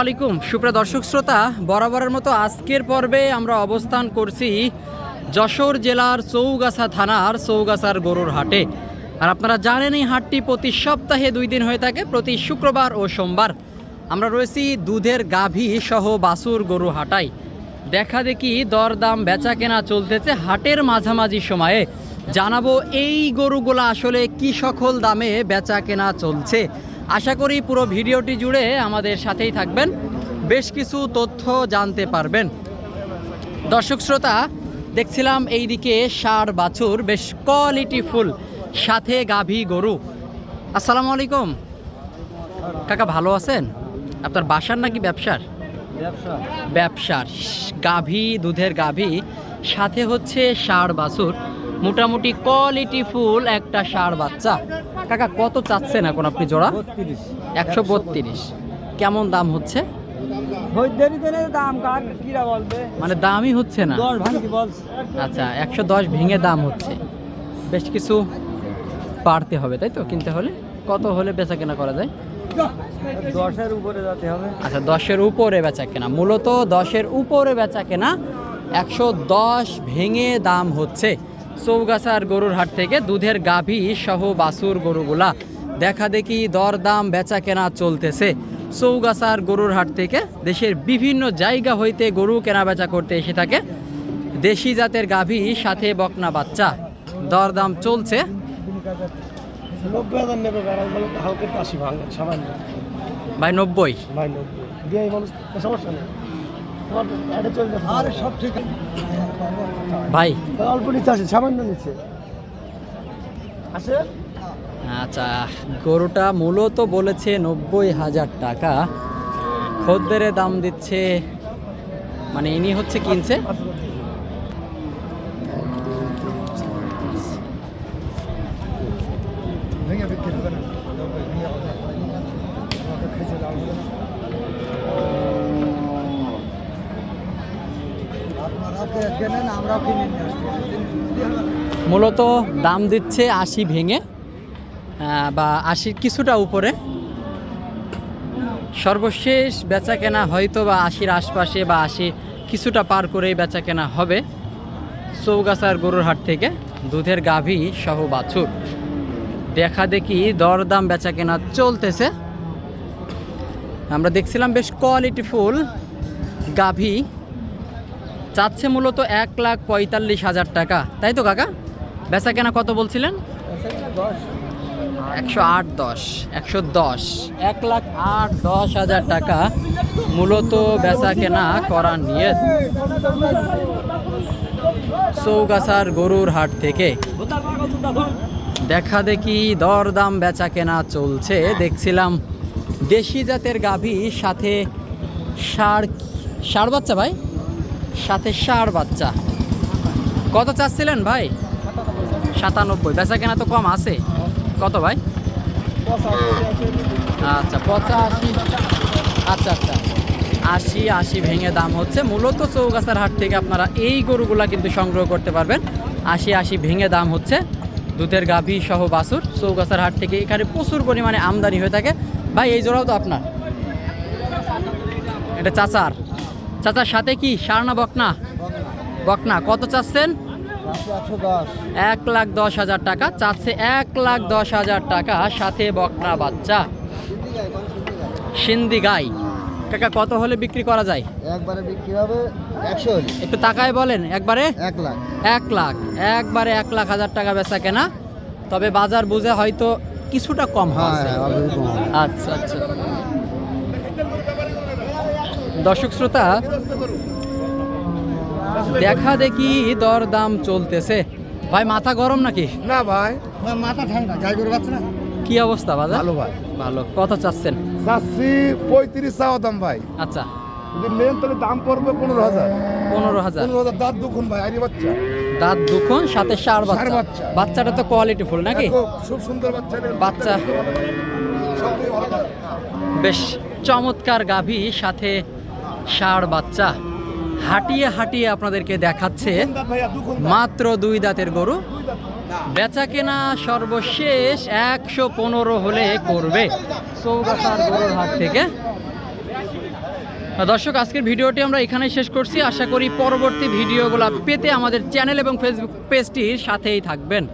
আলাইকুম। সুপ্রিয় দর্শক শ্রোতা, বরাবরের মতো আজকের পর্বে আমরা অবস্থান করছি যশোর জেলার চৌগাছা থানার চৌগাছার গরুর হাটে। আর আপনারা জানেন এই হাটটি প্রতি সপ্তাহে দুই দিন হয়ে থাকে, প্রতি শুক্রবার ও সোমবার। আমরা রয়েছি দুধের গাভী সহ বাসুর গরু হাটাই দেখা দেখি দরদাম বেচা কেনা চলতেছে হাটের মাঝামাঝি সময়ে। জানাব এই গরুগুলো আসলে কি সকল দামে বেচা কেনা চলছে। আশা করি পুরো ভিডিওটি জুড়ে আমাদের সাথেই থাকবেন। বেশ কিছু তথ্য জানতে পারবেন। দর্শক শ্রোতা দেখছিলাম এইদিকে ষাড় বাছুর বেশ কোয়ালিটি ফুল সাথে গাভী গরু। আসসালামু আলাইকুম। কাকা ভালো আছেন? আপনার বাসার নাকি ব্যবসার। ব্যবসার। গাভী দুধের গাভী সাথে হচ্ছে ষাড় বাছুর। মোটামুটি কোয়ালিটি ফুল একটা ষাড় বাচ্চা। কাকা কত চাচ্ছেন এখন আপনি জোড়া? একশো বত্রিশ। কেমন দাম হচ্ছে? মানে দামই হচ্ছে না? আচ্ছা একশো দশ ভেঙে দাম হচ্ছে। বেশ কিছু বাড়তে হবে তাই তো কিনতে হলে? কত হলে বেচা কেনা করা যায়? দশের উপরে যেতে হবে। আচ্ছা দশের উপরে বেচা কেনা। মূলত দশের উপরে বেচা কেনা একশো দশ ভেঙে দাম হচ্ছে। চৌগাছার গরুর হাট থেকে দুধের গাভী সহ বাছুর গরুগুলা। দেখা দেখি দর দাম বেচা কেনা চলতেছে চৌগাছার গরুর হাট থেকে দেশের বিভিন্ন জায়গা হইতে গরু কেনা বেচা করতে এসে থাকে। দেশি জাতের গাভী সাথে বকনা বাচ্চা। দরদাম চলছে। ভাই নব্বই। ভাই নব্বই। আরে সব ঠিক ভাই। অল্প নিচে আছে সামান্য নিচে। আছে? আচ্ছা গরুটা মূলত বলেছে নব্বই হাজার টাকা। খদ্দেরে দাম দিচ্ছে মানে ইনি হচ্ছে কিনছে? মূলত দাম দিচ্ছে আশি ভেঙে বা আশির কিছুটা উপরে। সর্বশেষ বেচা কেনা হয়তো বা আশির আশপাশে বা আশি কিছুটা পার করেই বেচা কেনা হবে চৌগাছার গরুর হাট থেকে। দুধের গাভী সহ বাছুর। দেখা দেখি দরদাম বেচা কেনা চলতেছে। আমরা দেখছিলাম বেশ কোয়ালিটি ফুল, গাভী। চাচ্ছে মূলত এক লাখ পঁয়তাল্লিশ হাজার টাকা। তাই তো, কাকা? বেচা কেনা কত বলছিলেন? একশো আট দশ, একশো দশ। এক লাখ আট দশ হাজার টাকা মূলত বেচা কেনা করা নিয়ে চৌগাছার গরুর হাট থেকে দেখা দেখি দরদাম বেচা কেনা চলছে। দেখছিলাম দেশি জাতের গাভী সাথে ষাড় ষাড় বাচ্চা ভাই? সাথে ষাড় বাচ্চা। কত চাচ্ছিলেন ভাই? সাতানব্বই। বেচা কেনা তো কম আছে। কত ভাই? আচ্ছা পঁচাশি। আচ্ছা আচ্ছা। আশি আশি ভেঙে দাম হচ্ছে। মূলত চৌগাছার হাট থেকে আপনারা এই গরুগুলা কিন্তু সংগ্রহ করতে পারবেন। আশি আশি ভেঙে দাম হচ্ছে। দুধের গাভী সহ বাছুর চৌগাছার হাট থেকে এখানে প্রচুর পরিমাণে আমদানি হয়ে থাকে। ভাই, এই জোড়াও তো আপনার? এটা চাচার। চাচার সাথে কি? সারনা বকনা? বকনা। কত চাচ্ছেন? এক লাখ দশ হাজার টাকা। চাচ্ছে এক লাখ দশ হাজার টাকা। সাথে বকনা বাচ্চা। সিন্ধি গাই। কাকা কত হলে বিক্রি করা যায়? একবারে বিক্রি হবে একশো একটু তাকায় বলেন একবারে? এক লাখ। এক লাখ। একবারে এক লাখ হাজার টাকা বেচা কেনা। তবে বাজার বুঝে হয়তো কিছুটা কম হ্যাঁ হয়। আচ্ছা আচ্ছা। দর্শক শ্রোতা দেখা দেখি দর দাম চলতেছে। ভাই মাথা গরম নাকি? না ভাই। মাথা ঠান্ডা গাই গরু বাচ্চা না? কি অবস্থা বাজার? ভালো ভাই। ভালো। কত চাচ্ছেন? চাচ্ছি পঁয়ত্রিশ চাওয়া দাম ভাই। আচ্ছা। যদি নেন তাহলে দাম পড়বে পনেরো হাজার। পনেরো হাজার। পনেরো হাজার দাঁত দুখন ভাই আরি বাচ্চা। দাঁত দুখন সাথে ষাড় বাচ্চা। বাচ্চাটা তো কোয়ালিটি ফুল নাকি? খুব সুন্দর বাচ্চা বাচ্চা। বেশ চমৎকার গাভী সাথে ষাড় বাচ্চা। হাঁটিয়ে হাঁটিয়ে আপনাদেরকে দেখাচ্ছে। মাত্র দুই দাঁতের গরু। বেচা কেনা সর্বশেষ একশো পনেরো হলে করবে গরুর হাট থেকে। দর্শক, আজকের ভিডিওটি আমরা এখানেই শেষ করছি। আশা করি পরবর্তী ভিডিওগুলো পেতে আমাদের চ্যানেল এবং ফেসবুক পেজটির সাথেই থাকবেন।